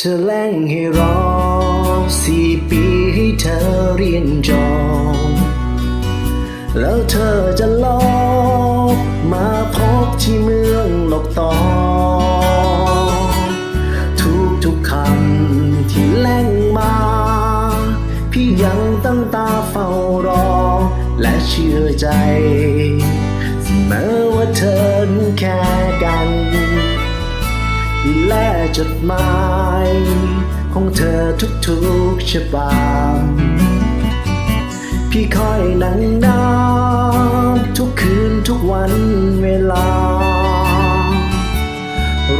เธอแล่งให้รอสี่ปีให้เธอเรียนจบแล้วเธอจะลอบมาพบที่เมืองหลอกตอทุกทุกคำที่แล่งมา พี่ยังตั้งตาเฝ้ารอ และเชื่อใจ เสมอว่าเธอแค่ และจดหมายของเธอทุกๆฉบับพี่คอยนั่งนับทุกคืนทุกวันเวลา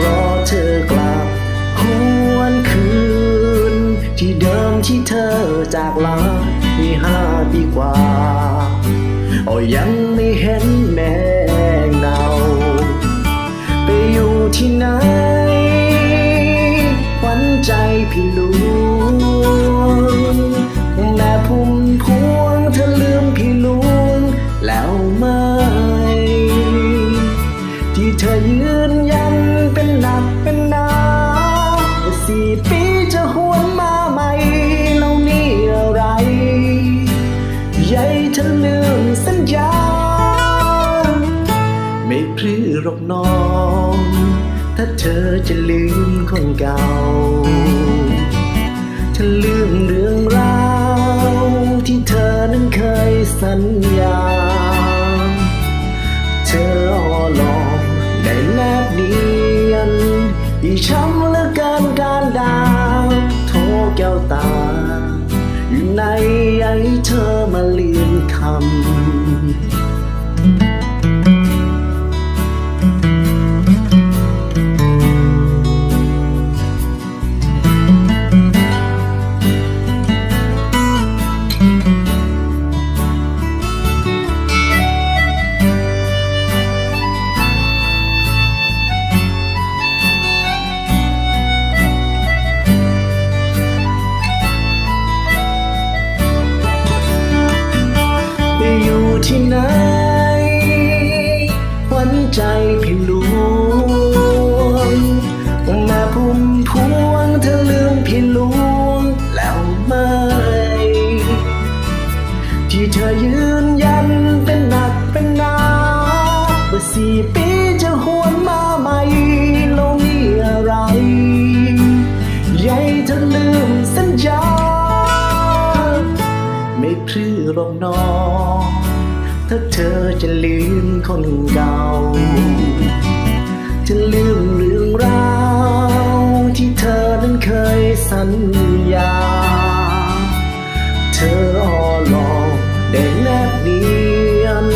รอเธอกลับหวนคืน ที่เดิมที่เธอจากลามีห้าปีกว่า โอ้ยังไม่เห็นแม่ ธอยืนยันเป็นหนักเป็นหนาสี่ปีจะหวนมาใหม่แล้วนี่อะไร ใหญ่เธอลืมสัญญา ไม่พรือหรอกน้อง ถ้าเธอจะลืมคนเก่าเธอลืมเรื่องราวที่เธอนั้นเคยสัญญา อีช้ำเหลือเกินการดาวโทรแก้วตา ที่ไหนหวันใจพี่ลวงแม่พุ่มพวงเธอลืมพี่ลวงแล้วไหมที่เธอยืนยันเป็นหนักเป็นหนาว่าสี่ปีจะหวนมาใหม่แล้วมีอะไรใหญ่เธอลืมสัญญา ไม่พรือรอกน้อง ถ้าเธอจะลืมคนเก่า จะลืมเรื่องราวที่เธอนั้นเคยสัญญา เธออ้อหลอกได้แนบเนียน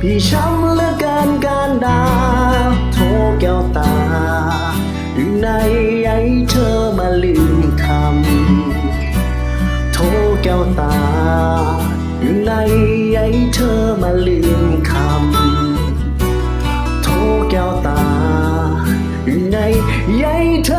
พี่ช้ำเหลือเกินการดาโทรแก้วตาอยู่ในไอ้เธอมาลืมคำโทรแก้วตาอยู่ในไอ้เธอำ